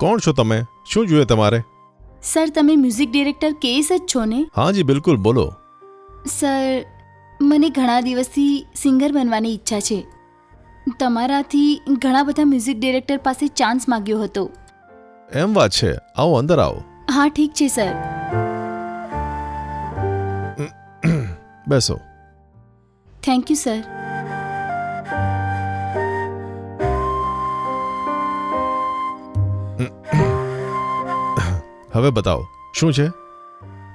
કોણ છો તમે? શું જોઈએ તમારે? સર તમે મ્યુઝિક ડિરેક્ટર કેસ જ છો ને? હા જી બિલકુલ બોલો. સર મને ઘણા દિવસથી સિંગર બનવાની ઈચ્છા છે. તમારાથી ઘણા બધા મ્યુઝિક ડિરેક્ટર પાસે ચાન્સ માગ્યો હતો. એમ વાત છે. આવો અંદર આવો. હા ઠીક છે સર. બેસો. Thank you sir. હવે બતાવો. શું છે?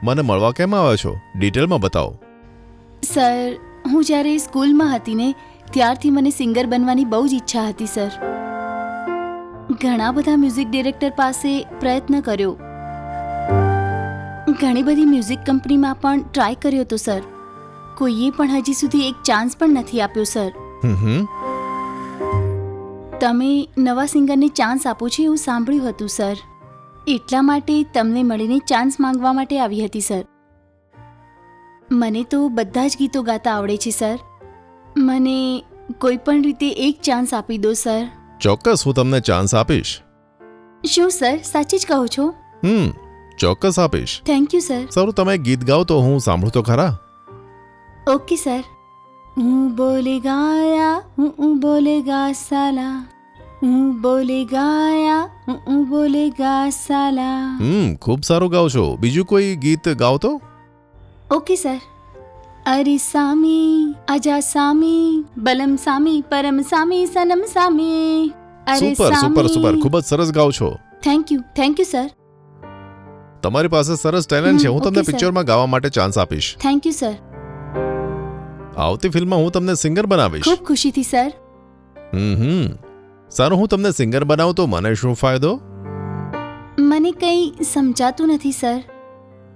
મને મળવા કેમ આવ્યા છો? ડિટેલમાં બતાવો. સર હું જ્યારે સ્કૂલમાં હતી ને ત્યારથી મને સિંગર બનવાની બહુ જ ઈચ્છા હતી સર. ઘણા બધા મ્યુઝિક ડિરેક્ટર પાસે પ્રયત્ન કર્યો. ઘણી બધી મ્યુઝિક કંપનીમાં પણ ટ્રાય કર્યો હતો સર. કોઈએ પણ હજી સુધી એક ચાન્સ પણ નથી આપ્યો સર. તમે નવા સિંગરને ચાન્સ આપો છો એવું સાંભળ્યું હતું સર. એટલા માટે તમને મળીને ચાન્સ માંગવા માટે આવી હતી સર મને તો બધા જ ગીતો ગાતા આવડે છે સર મને કોઈ પણ રીતે એક ચાન્સ આપી દો સર ચોક્કસ હું તમને ચાન્સ આપીશ. શું સર સાચી જ કહો છો? હમ ચોક્કસ આપીશ. થેન્ક યુ સર સારું તમે ગીત ગાઓ તો હું સાંભળું તો ખરા? ઓકે સર હું બોલે ગાયા હું હું બોલે ગા સાલા હું બોલે ગાયા હું બોલે ગા સાલા. હમ ખૂબ સારું ગાઓ છો. બીજું કોઈ ગીત ગાઓ તો ઓકે સર. અરે સામી અજા સામી બલમ સામી પરમ સામી સનમ સામી. અરે સુપર સુપર સુપર. ખૂબ જ સરસ ગાઓ છો. Thank you thank you sir. તમારી પાસે સરસ ટેલેન્ટ છે. હું તમને પિક્ચરમાં ગાવા માટે ચાન્સ આપીશ. Thank you sir. આવતી ફિલ્મમાં હું તમને સિંગર બનાવીશ. ખૂબ ખુશીથી સર. હમ હમ. સારું હું તમને સિંગર બનાવું તો મને શું ફાયદો? મને કંઈ સમજાતું નથી સર.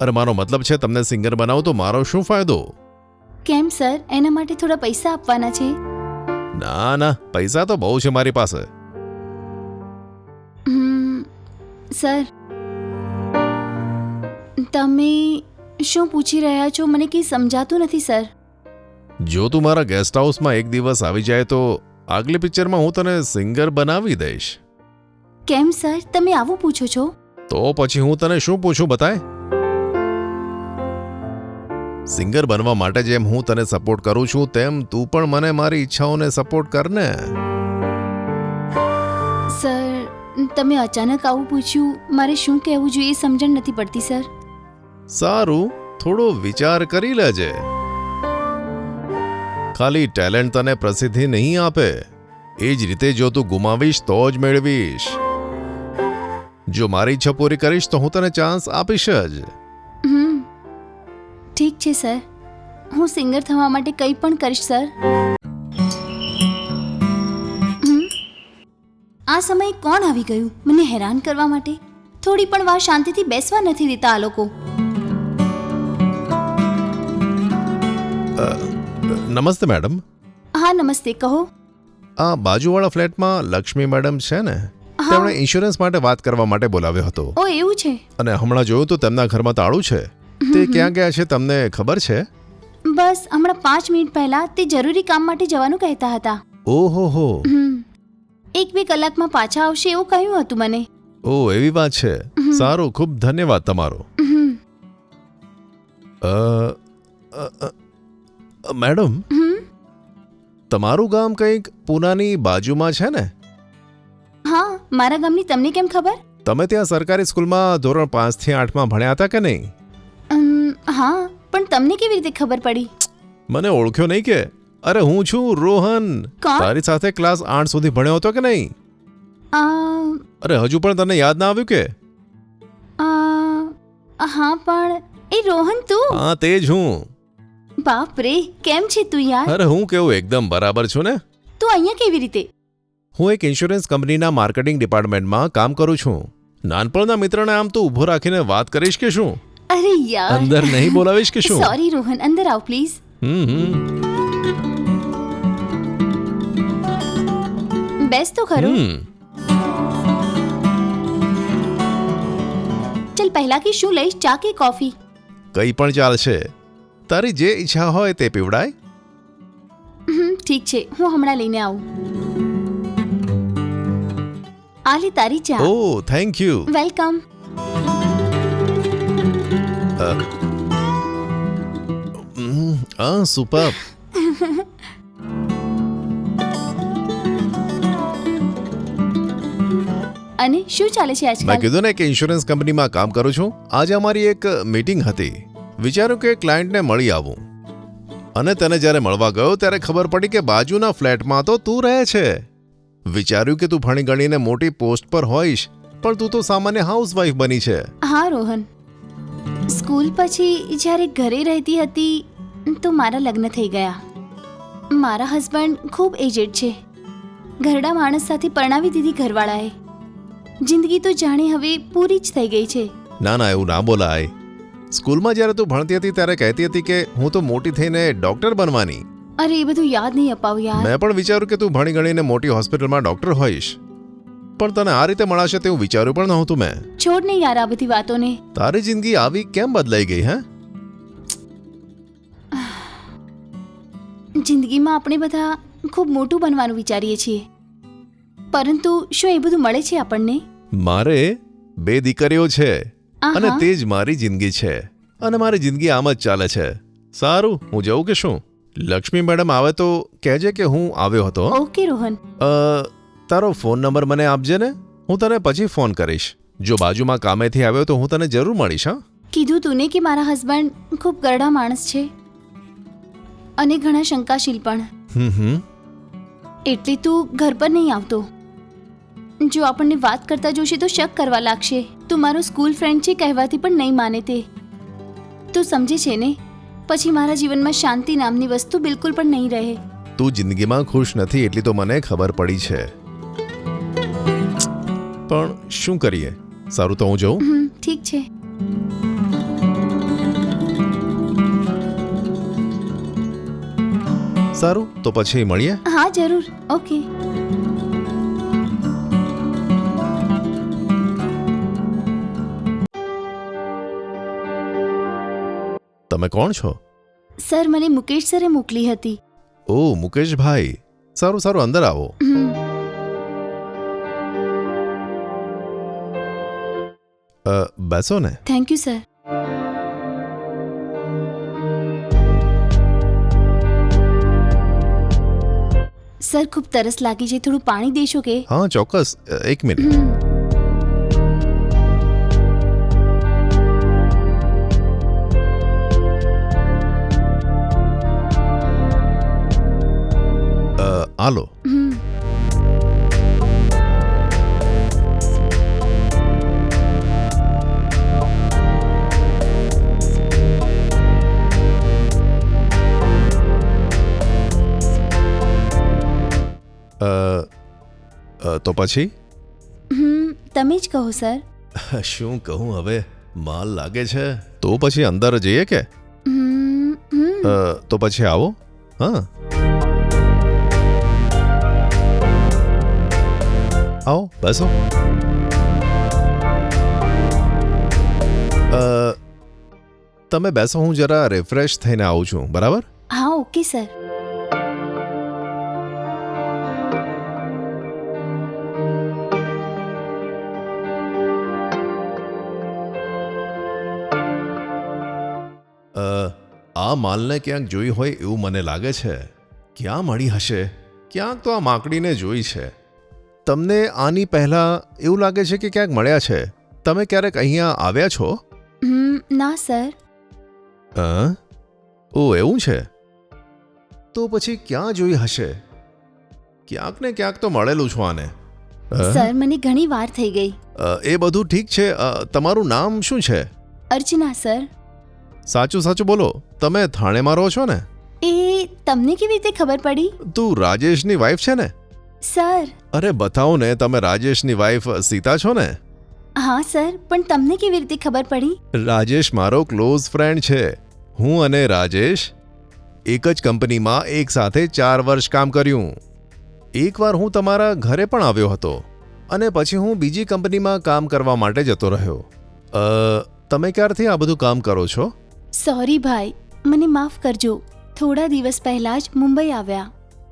અરે મારો મતલબ છે તમને સિંગર બનાવું તો મારો શું ફાયદો? કેમ સર? એના માટે થોડા પૈસા આપવાના છે. ના ના પૈસા તો બહુ છે મારી પાસે. સર. તમે શું પૂછી રહ્યા છો? મને કંઈ સમજાતું નથી સર. જો તું મારા ગેસ્ટ હાઉસમાં એક દિવસ આવી જાય તો આગલી પિક્ચરમાં હું તને સિંગર બનાવી દઈશ. કેમ સર? તમે આવું પૂછો છો? તો પછી હું તને શું પૂછું બતાય? સિંગર બનવા માટે જેમ હું તને સપોર્ટ કરું છું તેમ તું પણ મને મારી ઈચ્છાઓને સપોર્ટ કર ને સર તમે અચાનક આવું પૂછ્યું મારે શું કહેવું જોઈએ સમજણ નથી પડતી સર. સારું થોડો વિચાર કરી લેજે. ખાલી ટેલેન્ટ તને પ્રસિદ્ધિ નહીં આપે. એ જ રીતે જો તું ગુમાવીશ તો જ મેળવીશ. જો મારી ઈચ્છા પૂરી કરીશ તો હું તને ચાન્સ આપીશ જ. ઠીક છે સર. હું સિંગર થવા માટે કંઈ પણ કરીશ સર. આ સમયે કોણ આવી ગયું? મને હેરાન કરવા માટે. થોડી પણ વાર શાંતિથી બેસવા નથી દેતા આ લોકો. નમસ્તે મેડમ. હા નમસ્તે કહો. આ બાજુવાળા ફ્લેટમાં લક્ષ્મી મેડમ છે ને તેમણે ઇન્સ્યોરન્સ માટે વાત કરવા માટે બોલાવ્યો હતો. ઓ એવું છે? અને હમણાં જોયું તો તેમના ઘરમાં તાળું છે. તે ક્યાં ગયા છે તમને ખબર છે? બસ હમણાં પાંચ મિનિટ પહેલા તે જરૂરી કામ માટે જવાનું કહેતા હતા. ઓહો હો. એક બે કલાકમાં પાછા આવશે એવું કહ્યું હતું મને. ઓ એવી વાત છે. સારું ખૂબ ધન્યવાદ તમારો. અ, મેડમ તમારું ગામ કંઈક પૂનાની બાજુમાં છે ને? હા મારા ગામની તમને કેમ ખબર? તમે ત્યાં સરકારી સ્કૂલમાં ધોરણ પાંચથી આઠમાં ભણ્યા હતા કે નહીં? હા પણ તમને કેવી રીતે ખબર પડી? મને ઓળખ્યો નહીં કે? અરે હું છું રોહન. તારી સાથે ક્લાસ આઠ સુધી ભણ્યો હતો કે નહીં? અરે હજુ પણ તને યાદ ના આવ્યું કે? હા પણ એ રોહન તું? હા તે જ હું. બાપ રે કેમ છે તું યાર? અરે હું કેવું એકદમ બરાબર છું ને? તું અહીંયા કેવી રીતે? હું એક ઇન્સ્યોરન્સ કંપનીના માર્કેટિંગ ડિપાર્ટમેન્ટમાં કામ કરું છું. નાનપણના મિત્રને આમ તો ઊભો રાખીને વાત કરીશ કે શું? અરે યાર. અંદર નહીં બોલાવીશ કે શું? સોરી રોહન અંદર આવ પ્લીઝ હમ હમ. બેસ તો ખરો. હમ. ચલ પહેલા કે શું લઈશ? ચા કે કોફી? કંઈ પણ ચાલશે. તારી જે ઈચ્છા હોય તે પીવડાય. હમ, ઠીક છે. હું હમણાં લઈને આવું. આલી તારી ચા. ઓ થેન્ક યુ. વેલકમ. આ સુપર. અને શું ચાલે છે મેં આજકાલ? કીધું ને કે ઇન્સ્યોરન્સ કંપનીમાં કામ કરું છું. આજે અમારી એક મીટિંગ હતી. વિચાર્યું કે ક્લાયન્ટને મળી આવું. અને તને જ્યારે મળવા ગયો ત્યારે ખબર પડી કે બાજુના ફ્લેટમાં તો તું રહે છે. વિચાર્યું કે તું ભણી ગણીને મોટી પોસ્ટ પર હોઈશ પણ તું તો સામાન્ય હાઉસવાઈફ બની છે. હા રોહન. સ્કૂલ પછી જ્યારે ઘરે રહેતી હતી તો મારા લગ્ન થઈ ગયા. મારા હસબન્ડ ખૂબ એજેડ છે. ઘરડા માણસ સાથે પરણાવી દીધી ઘરવાળાએ. જિંદગી તો જાણે હવે પૂરી જ થઈ ગઈ છે. ના ના એવું ના બોલાય. સ્કૂલમાં જ્યારે તું ભણતી હતી ત્યારે કહેતી હતી કે હું તો મોટી થઈને ડોક્ટર બનવાની. અરે એ બધું યાદ નહીં અપાવ યાર. મેં પણ વિચાર્યું કે તું ભણી ગણીને મોટી હોસ્પિટલમાં ડોક્ટર હોઈશ. પણ તને આ રીતે મળાશે તેવું વિચાર્યું પણ નહોતું મેં. છોડ ને યાર આ બધી વાતોને. તારી જિંદગી આવી કેમ બદલાઈ ગઈ હે? જિંદગીમાં આપણે બધા ખૂબ મોટું બનવાનું વિચારીએ છીએ. પરંતુ શું એ બધું મળે છે આપણને? મારે બે દીકરીઓ છે. અને તે જ મારી જિંદગી છે. અને મારી જિંદગી આમ જ ચાલે છે. સારું હું જઉં કે શું? લક્ષ્મી મેડમ આવે તો કહેજે કે હું આવ્યો હતો ઓકે રોહન. તારો ફોન નંબર મને આપજે ને. હું તને પછી ફોન કરીશ. જો બાજુમાં કામેથી આવ્યો તો હું તને જરૂર મળીશ હા. કીધું તું ને કે મારા હસબન્ડ ખૂબ ગરડા માણસ છે. અને ઘણા શંકાશીલ પણ. હમ હમ. એટલે તું ઘર પર નહીં આવતો. જો આપણને વાત કરતા જોશે તો શક કરવા લાગશે. તું મારો સ્કૂલ ફ્રેન્ડ છે કહેવાથી પણ નહીં માને તે. તું સમજે છે ને? પછી મારા જીવનમાં શાંતિ નામની વસ્તુ બિલકુલ પણ નહીં રહે. તું જિંદગીમાં ખુશ નથી એટલી તો મને ખબર પડી છે. પણ શું કરીએ? સારું તો હું જઉં? ઠીક છે. સારું તો પછી મળીએ? હા જરૂર. ઓકે. તમે કોણ છો? સર મને મુકેશ સરે મોકલી હતી. ઓ મુકેશભાઈ. સારું સારું અંદર આવો. અ, બેસો ને. થેન્ક યુ સર સર ખૂબ તરસ લાગી છે. થોડું પાણી દેશો કે? હા ચોક્કસ. અ, એક મિનિટ. હમ, આલો હમ. અ, અ, તો પછી હમ તમે જ કહો સર શું કહું હવે માલ લાગે છે તો પછી અંદર જઈએ કે હમ, હમ. અ, તો પછી આવો હા આવો બેસો અ, તમે બેસો હું જરા રિફ્રેશ થઈને આવું છું. બરાબર? હા ઓકે સર અ, આ માલને ક્યાંક જોઈ હોય એવું મને લાગે છે. ક્યાં મળી હશે? ક્યાંક તો આ માકડીને જોઈ છે. તમને આની પહેલા એવું લાગે છે કે ક્યાંક મળ્યા છે? તમે ક્યારેક અહીંયા આવ્યા છો? હમ ના સર. અ? ઓ એવું છે? તો પછી ક્યાં જોઈ હશે? ક્યાંક ને ક્યાંક તો મળેલું છું આને. અ? સર મને ઘણી વાર થઈ ગઈ. અ, એ બધું ઠીક છે. અ, તમારું નામ શું છે? અર્ચના સર. સાચું સાચું બોલો. તમે થાણેમાં રહો છો ને? એ તમને કેવી રીતે ખબર પડી? તું રાજેશની વાઈફ છે ને? સર. અરે બતાવો ને તમે રાજેશની વાઈફ સીતા છો ને? હા સર પણ તમને કેવી રીતે ખબર પડી? રાજેશ મારો ક્લોઝ ફ્રેન્ડ છે. હું અને રાજેશ એક જ કંપનીમાં એક સાથે ચાર વર્ષ કામ કર્યું. એકવાર હું તમારા ઘરે પણ આવ્યો હતો અને પછી હું બીજી કંપનીમાં કામ કરવા માટે જતો રહ્યો. અ, તમે ક્યારથી આ બધું કામ કરો છો? સોરી ભાઈ મને માફ કરજો. થોડા દિવસ પહેલા જ મુંબઈ આવ્યા.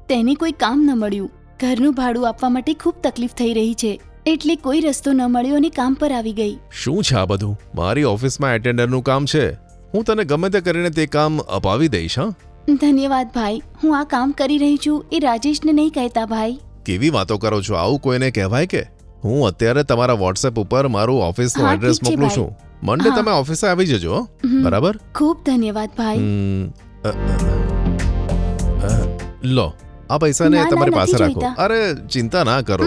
તેને કોઈ કામ ન મળ્યું. ઘરનું ભાડું આપવા માટે ખૂબ તકલીફ થઈ રહી છે. એટલે કોઈ રસ્તો ન મળ્યો અને કામ પર આવી ગઈ. શું છે આ બધું? મારી ઓફિસમાં એટેન્ડરનું કામ છે. હું તને ગમે તે કરીને તે કામ અપાવી દઈશ હા? ધન્યવાદ ભાઈ. હું આ કામ કરી રહી છું એ રાજેશને નહીં કહેતા ભાઈ. કેવી વાતો કરો છો? આવું કોઈને કહેવાય કે? હું અત્યારે તમારા વોટ્સએપ ઉપર મારું ઓફિસનું હા, એડ્રેસ છે મોકલું ભાઈ. છું. મંડે હા. તમે ઓફિસે આવી જજો હો. હમ, બરાબર? ખૂબ ધન્યવાદ ભાઈ. હમ, અ, અ, અ, લો. આ પૈસાને ના, ના, તમારી નથી પાસે રાખો. જોઈતા. અરે ચિંતા ના કરો.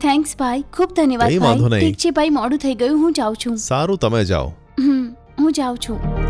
થેન્ક્સ ભાઈ. ખૂબ ધન્યવાદ કંઈ વાંધો ભાઈ. નહીં. ઠીક છે ભાઈ મોડું થઈ ગયું. હું જાઉં છું. સારું તમે જાઓ. હમ હું જાઉં છું.